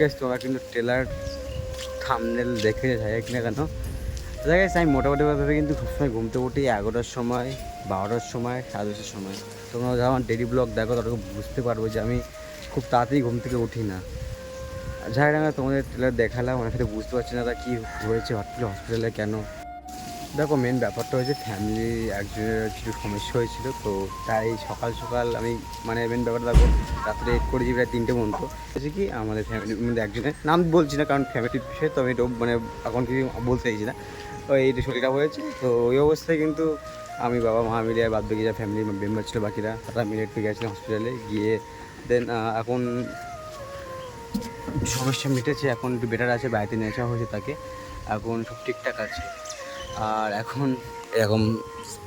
গেছ তোমরা কিন্তু ট্রেলার থামনেল দেখে যাই না কেন? দেখা আমি আমি মোটামুটিভাবে কিন্তু সবসময় ঘুমতে উঠি এগারোটার সময়, বারোটার সময়, সাড়ে দশটার সময়। তোমরা যখন আমার ডেলি ব্লগ দেখো ততটুকু বুঝতে পারব যে আমি খুব তাড়াতাড়ি ঘুম থেকে উঠি না। যাই না তোমাদের ট্রেলার দেখালাম, অনেক সাথে বুঝতে পারছি না, তা কী হয়েছে হসপিটালে হসপিটালে কেন? দেখো মেন ব্যাপারটা হয়েছে ফ্যামিলি একজনের কিছু সমস্যা হয়েছিল, তো তাই সকাল সকাল আমি মানে মেন ব্যাপারটা দেখো, রাত্রে এইট করেছি প্রায় তিনটে পর্যন্ত। হয়েছে কি, আমাদের ফ্যামিলির মধ্যে একজনের নাম বলছি না, কারণ ফ্যামিলির বিষয়ে তো আমি এটা মানে এখন কিছু বলতে চাইছি না। তো এইটা শরীর খারাপ হয়েছে তো ওই অবস্থায় কিন্তু আমি বাবা, মা মিলে বাদ বাকি যা ফ্যামিলি মেম্বার ছিল, বাকিরা তারা মিলে একটু গেছিলাম হসপিটালে গিয়ে দেন এখন সমস্যা মিটেছে, এখন একটু বেটার আছে, বাড়িতে নিয়ে আসা হয়েছে তাকে, এখন সব ঠিকঠাক আছে। আর এখন এরকম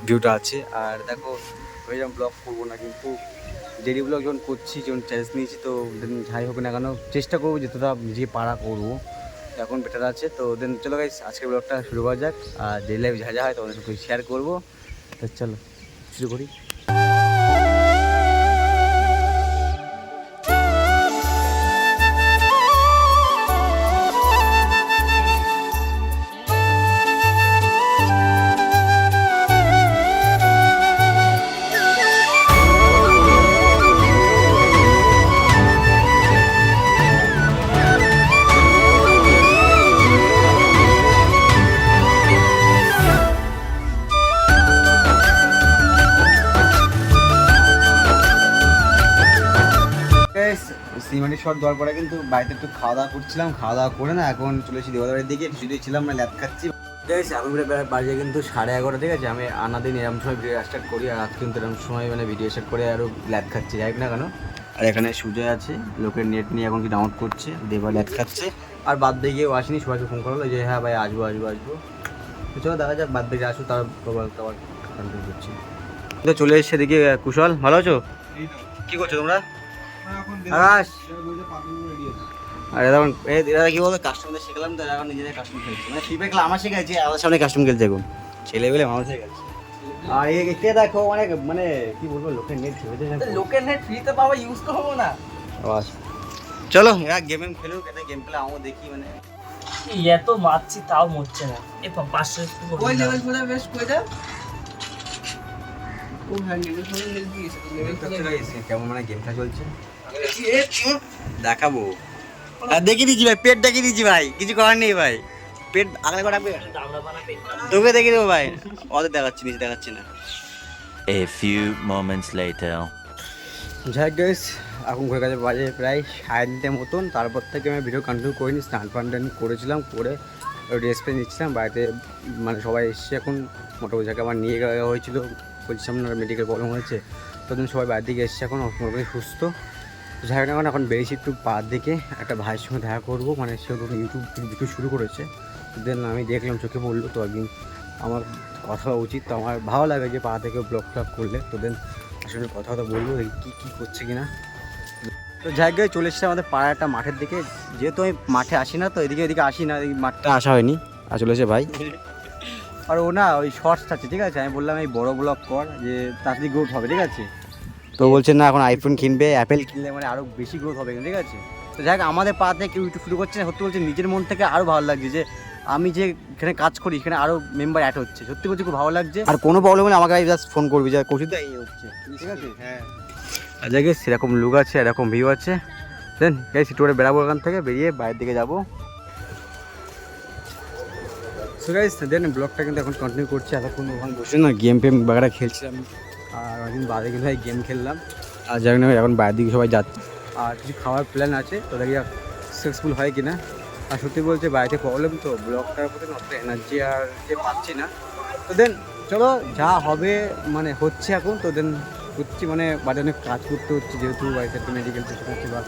ভিউটা আছে। আর দেখো ওইরকম ব্লগ করব না কিন্তু ডেলি ব্লগ যখন করছি, যখন চ্যালেঞ্জ নিয়েছি, তো দেন যাই হোক না কেন চেষ্টা করব যতটা নিজে পারা করব। এখন বেটার আছে, তো দেন চলো গাইস আজকের ব্লগটা শুরু করা যাক। আর ডেলি লাইফ যা যা হয় তোমাদের শেয়ার করব। তো চলো, শুরু করি। সিমানি শট দেওয়ার পরে কিন্তু বাড়িতে একটু খাওয়া দাওয়া করছিলাম, খাওয়া দাওয়া করে না, এখন চলে এসেছি দেওয়ালের দিকে শুধু ছিলাম না ল্যাব খাচ্ছি। ঠিক আছে প্রায় বাজে কিন্তু সাড়ে এগারোটা, ঠিক আছে, আমি আনা দিন এরকম সময় ভিডিও স্টার্ট করি, আর আজকে কিন্তু এরকম সময় মানে ভিডিও স্টার্ট করে আরও ল্যাব খাচ্ছি, যাই না কেন। আর এখানে সুজয় আছে, লোকের নেট নিয়ে এখন কি ডাউনলোড করছে দেবা ল্যাব খাচ্ছে। আর বাদ দিয়ে গিয়েও আসেনি, সবাইকে ফোন করল যে হ্যাঁ ভাই, আসব আসব আসব। চলো, দেখা যাক, বাদ দিয়ে আসুক তার আবার কন্টিনিউ করছি। চলে এসছে দেখি কুশল, ভালো আছো? কি করছ তোমরা? আকাশ আর এখন এরা কি বলতো কাস্টমারদের শেখালাম তো এখন নিজেদের কাস্টমার খেলছে। মানে ফ্রি ফায়ার আমার শেখাচ্ছি আমার সামনে কাস্টমার খেলছে এখন। ছেলে বেলে মানুষ হয়ে গেছে। আর একে দেখো অনেক মানে কি বলব লোকের নেট খেলতে লোকের নেট ফ্রিতে পাবো ইউজ করব না। আওয়াজ চলো এরা গেম খেলুক এটা গেম খেলে আমও দেখি মানে। এত মারছি তাও মরছে না। এ পাঁচশো ওই লেভেল করে বেশ করে দাও ও হ্যাঁ লেভেল করে হেল্প দিয়েছে লেভেল কেমন মানে গেমটা চলছে? দেখাবো। আর দেখিয়ে দিচ্ছি ভাই পেট দেখিয়ে দিচ্ছি ভাই কিছু করার নেই ভাই। পেট আগলে করে রাখবে? দামড়া তোকে দেখিয়ে দেবো ভাই। অত দেখাচ্ছি নিচে দেখাচ্ছি না। A few moments later. যাই গাইস এখন ঘুরে গেছে বাজে প্রায় সাড়ে তিনটে মতন। তারপর থেকে আমি ভিডিও কন্টিনিউ করিনি স্নান ফান টান করেছিলাম করে রেস্ট পেয়ে নিচ্ছিলাম। বাড়িতে মানে সবাই এসছে এখন মোটামুটি জায়গায় আমার নিয়ে যাওয়া হয়েছিল বলছিলাম না মেডিকেল প্রবলেম হয়েছে। তখন সবাই বাড়ির দিকে এসছে এখন মোটামুটি সুস্থ। যাই হোক এখন এখন বেরিয়েছি একটু পার দিকে। একটা ভাইয়ের সঙ্গে দেখা করব। মানে সে নতুন ইউটিউব ভিডিও শুরু করেছে। দেন আমি দেখলাম, চোখে পড়ল। তো একদিন আমার কথা উচিত। তো আমার ভালো লাগে যে পা থেকে ব্লগ ফ্লগ করলে। তো দেন আসলে কথা কথা বলব। দেখি কী কী করছে কিনা। তো জায়গায় চলে এসেছে আমাদের পাড়ার একটা মাঠের দিকে। যেহেতু আমি মাঠে আসি না, তো এদিকে এদিকে আসি না। এই মাঠটা আসা হয়নি। আর চলে এসে ভাই। আর ও না, ওই শর্টস আছে, ঠিক আছে? আমি বললাম, এই বড় ব্লগ কর, যে তাড়াতাড়ি গ্রোথ হবে। ঠিক আছে? তো বলছে না এখন আইফোন কিনবে অ্যাপেল কিনলে মানে আরও বেশি গ্রোথ হবে ঠিক আছে? তো যাই হোক, আমাদের পা থেকে কেউ ইউটিউব শুরু করছে না। সত্যি বলছে নিজের মন থেকে আরও ভালো লাগছে যে আমি যে এখানে কাজ করি এখানে আরও মেম্বার অ্যাড হচ্ছে। সত্যি বলছি খুব ভালো লাগছে। আর কোনো প্রবলেম হলে আমাকে জাস্ট ফোন করবি যে কৌশিক এই হচ্ছে। ঠিক আছে? হ্যাঁ। আর জায়গায় সেরকম লুক আছে এরকম ভিউ আছে। দেন এই সিটোরে বেড়াবো ওখান থেকে বেরিয়ে বাইরের দিকে যাব। সো গাইস দেন ব্লগটা কিন্তু এখন কন্টিনিউ করছি। এতক্ষণ ওখানে বসে না গেম ফেম বাগারা খেলছিলাম। অনেকদিন বাইরে কিন্তু ভাই গেম খেললাম। আর যাই না এখন বাইরের দিকে সবাই যাচ্ছে। আর কিছু খাওয়ার প্ল্যান আছে তো দেখি সাকসেসফুল হয় কি না আর সত্যি বলছে বাইরে প্রবলেম তো ব্লগটার প্রতি অত এনার্জি আর যে পাচ্ছি না। তো দেন চলো যা হবে মানে হচ্ছে এখন তো দেন করছি মানে বাড়িতে অনেক কাজ করতে হচ্ছে যেহেতু বাড়িতে একটা মেডিকেল করতে হচ্ছে বা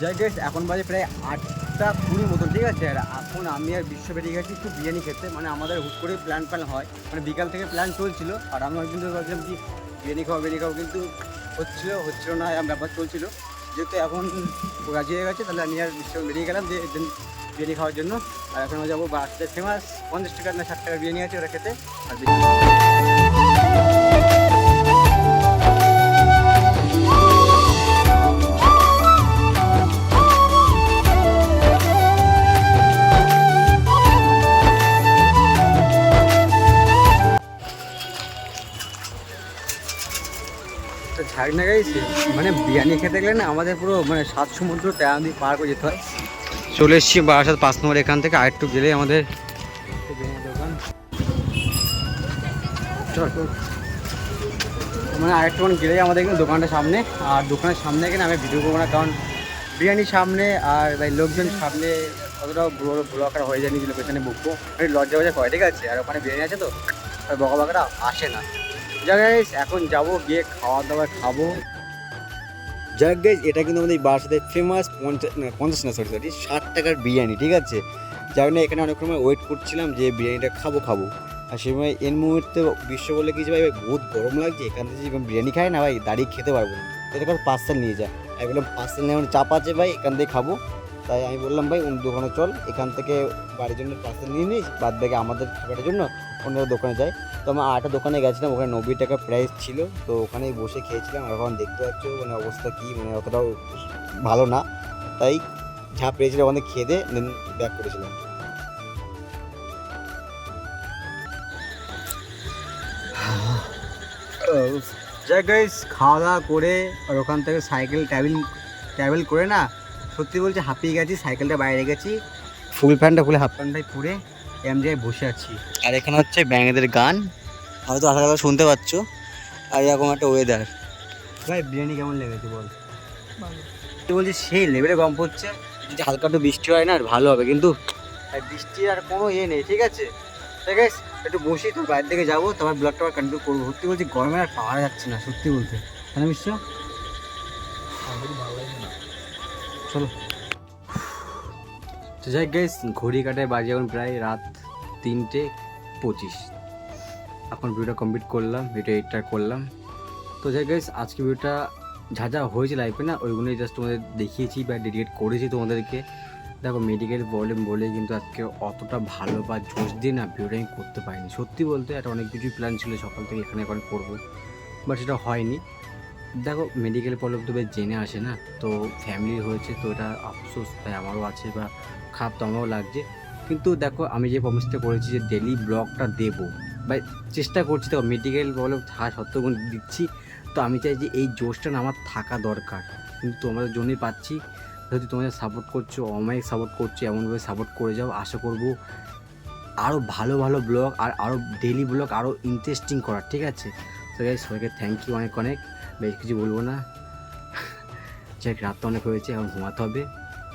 যাই গেছ এখন বাজে প্রায় আটটা কুড়ি মতন, ঠিক আছে? আর এখন আমি আর বিশ্ব বেরিয়ে গেছি একটু বিরিয়ানি খেতে মানে আমাদের হুট করে প্ল্যান প্ল্যান হয়। মানে বিকাল থেকে প্ল্যান চলছিল, আর আমি কিন্তু ভাবছিলাম কি, বিরিয়ানি খাওয়া বিরিয়ানি খাওয়া কিন্তু হচ্ছিল হচ্ছিল না এরম ব্যাপার চলছিল। যেহেতু এখন রাজি হয়ে গেছে, তাহলে আমি আর বিশ্ব বেরিয়ে গেলাম যে দেন বিরিয়ানি খাওয়ার জন্য। আর এখন যাব বাসতে ফেমাস পঞ্চাশ টাকা না ষাট টাকার বিরিয়ানি আছে ওরা খেতে, আর তো ঝাড়না গাইছে? মানে বিরিয়ানি খেতে গেলে না আমাদের পুরো মানে সাত সমুদ্র তেরো নদী পার করে যেতে হয়। চলে এসেছি বারাসাত পাঁচ নম্বর এখান থেকে আরেকটু গেলে আমাদের দোকান। মানে গেলেই আমাদের কিন্তু দোকানটার সামনে, আর দোকানের সামনে এখানে আমি ভিডিও করব না, কারণ বিরিয়ানির সামনে আর ভাই লোকজন সামনে অতটাও বড় ব্লকার হয়ে যায়, নিজের পেছনে বুকবো লজ্জা বজা করে ঠিক আছে আর ওখানে বিরিয়ানি আছে তো? বকা বকাটা আসে না। গাইস এখন যাব গিয়ে খাওয়া দাওয়া খাব। যাক গাইস এটা কিন্তু আমাদের বাসাতে ফেমাস পঞ্চাশ পঞ্চাশ না সরি সরি ষাট টাকার বিরিয়ানি, ঠিক আছে? যার জন্য এখানে অনেক সময় ওয়েট করছিলাম যে বিরিয়ানিটা খাব খাব। আর সেই সময় এর মুহূর্তে বিশ্ব বলে কিছু ভাই বহুত গরম লাগছে, এখান থেকে বিরিয়ানি খাই না, ভাই, দাঁড়িয়ে খেতে পারব না। এটা কারণ পার্সেল নিয়ে যায় আমি বললাম পার্সেল নেওয়ার চাপ আছে, ভাই, এখান থেকে খাব। তাই আমি বললাম, ভাই দোকানে চল, এখান থেকে বাড়ির জন্য পার্সেল নিয়ে নিস, বাদ বাকি আমাদের খাবারের জন্য। অন্য দোকানে যাই তো আমি আরেকটা দোকানে গেছিলাম, ওখানে নব্বই টাকা প্রাইস ছিল। তো ওখানেই বসে খেয়েছিলাম, আর এখন দেখতে পাচ্ছ মানে অবস্থা কী মানে অতটাও ভালো না। তাই যা পেয়েছিলাম ওখানে খেয়ে দিয়ে দেন ব্যাক করেছিলাম। যাই গাইস খাওয়া দাওয়া করে আর ওখান থেকে সাইকেল ট্রাভেল ট্রাভেল করে না, সত্যি বলছি হাঁপিয়ে গেছি সাইকেলটা বাইরে গেছি। ফুল প্যান্টটা খুলে হাফ প্যান্টটাই পরে। এম জায়গায় বসে আছি। আর এখানে হচ্ছে ব্যাঙেদের গান। হয়তো আশা কথা শুনতে পাচ্ছ। আর এরকম একটা ওয়েদার ভাই বিরিয়ানি কেমন লেগেছে বল? তুই বলছি সেই লেভেলে গম পড়ছে। যদি হালকা একটু বৃষ্টি হয় না আর ভালো হবে। কিন্তু আর বৃষ্টির আর কোনো ইয়ে নেই ঠিক আছে? ঠিক আছে একটু বসি তো বাইরে থেকে যাব তারপর ব্লগটা আবার কন্টিনিউ করব। সত্যি বলছি গরমে আর পাওয়া যাচ্ছে না সত্যি বলতে। তাই না। চলো। যাই গেস ঘড়ি কাটায় বাজে এখন প্রায় রাত তিনটে পঁচিশ। এখন ভিডিওটা কমপ্লিট করলাম ভিডিও এডিটটা করলাম। তো যাই গেস আজকে ভিডিওটা যা যা হয়েছে লাইফে না, ওইগুলোই জাস্ট তোমাদের দেখিয়েছি বা ডেডিকেট করেছি তোমাদেরকে। দেখো মেডিকেল প্রবলেম বলে কিন্তু আজকে অতটা ভালো বা জোশ দিয়ে না ভিডিওটা আমি করতে পারিনি। সত্যি বলতে একটা অনেক কিছুই প্ল্যান ছিল সকাল থেকে এখানে এখন করব বাট সেটা হয়নি। দেখো মেডিকেল প্রবলেম তো জেনে আসে না, তো ফ্যামিলির হয়েছে, তো এটা আফসোস, তাই আমারও আছে বা খারাপ তো আমারও লাগছে। কিন্তু দেখো, আমি যে প্রমিসটা করেছি যে ডেলি ব্লগটা দেবো, বা চেষ্টা করছি তো মেডিকেল প্রবলেম সত্ত্বেও দিচ্ছি, তো আমি চাই যে এই জোশটা আমার থাকা দরকার। কিন্তু তোমাদের জন্যই পাচ্ছি, যদি তোমাদের সাপোর্ট করছ অমায়িক সাপোর্ট করছ, এমনভাবে সাপোর্ট করে যাও, আশা করব আরও ভালো ভালো ব্লগ আর আরও ডেলি ব্লগ আরও ইন্টারেস্টিং করার, ঠিক আছে? তো সবাইকে থ্যাংক ইউ অনেক অনেক। বেশ কিছু বলব না। যাই রাত তো অনেক হয়েছে, এখন ঘুমাতে হবে।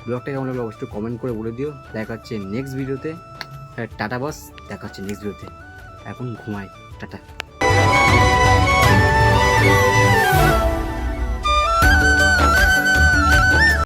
ব্লগটা কেমন লাগল অবশ্যই কমেন্ট করে বলে দিও। দেখা হচ্ছে নেক্সট ভিডিওতে টাটা বস দেখা হচ্ছে নেক্সট ভিডিওতে এখন ঘুমাই, টাটা।